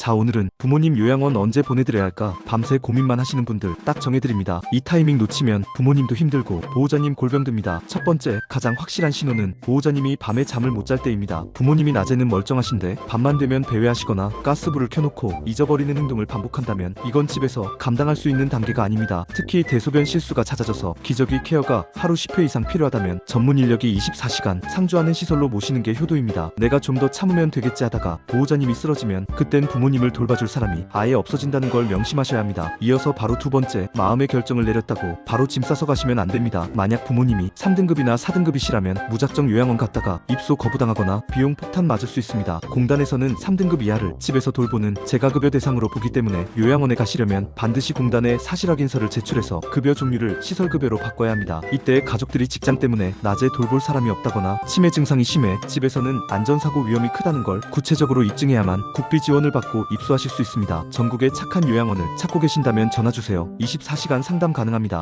자 오늘은 부모님 요양원 언제 보내드려야 할까 밤새 고민만 하시는 분들 딱 정해드립니다. 이 타이밍 놓치면 부모님도 힘들고 보호자님 골병듭니다. 첫 번째 가장 확실한 신호는 보호자님이 밤에 잠을 못 잘 때입니다. 부모님이 낮에는 멀쩡하신데 밤만 되면 배회하시거나 가스불을 켜놓고 잊어버리는 행동을 반복한다면 이건 집에서 감당할 수 있는 단계가 아닙니다. 특히 대소변 실수가 잦아져서 기저귀 케어가 하루 10회 이상 필요하다면 전문 인력이 24시간 상주하는 시설로 모시는 게 효도입니다. 내가 좀 더 참으면 되겠지 하다가 보호자님이 쓰러지면 그땐 부모님 을 돌봐줄 사람이 아예 없어진다는 걸 명심하셔야 합니다. 이어서 바로 두 번째 마음의 결정을 내렸다고 바로 짐 싸서 가시면 안 됩니다. 만약 부모님이 3등급이나 4등급이시라면 무작정 요양원 갔다가 입소 거부당하거나 비용 폭탄 맞을 수 있습니다. 공단에서는 3등급 이하를 집에서 돌보는 재가급여 대상으로 보기 때문에 요양원에 가시려면 반드시 공단에 사실 확인서를 제출해서 급여 종류를 시설급여로 바꿔야 합니다. 이때 가족들이 직장 때문에 낮에 돌볼 사람이 없다거나 치매 증상이 심해 집에서는 안전사고 위험이 크다는 걸 구체적으로 입증해야만 국비 지원을 받고 입소하실 수 있습니다. 전국에 착한 요양원을 찾고 계신다면 전화주세요. 24시간 상담 가능합니다.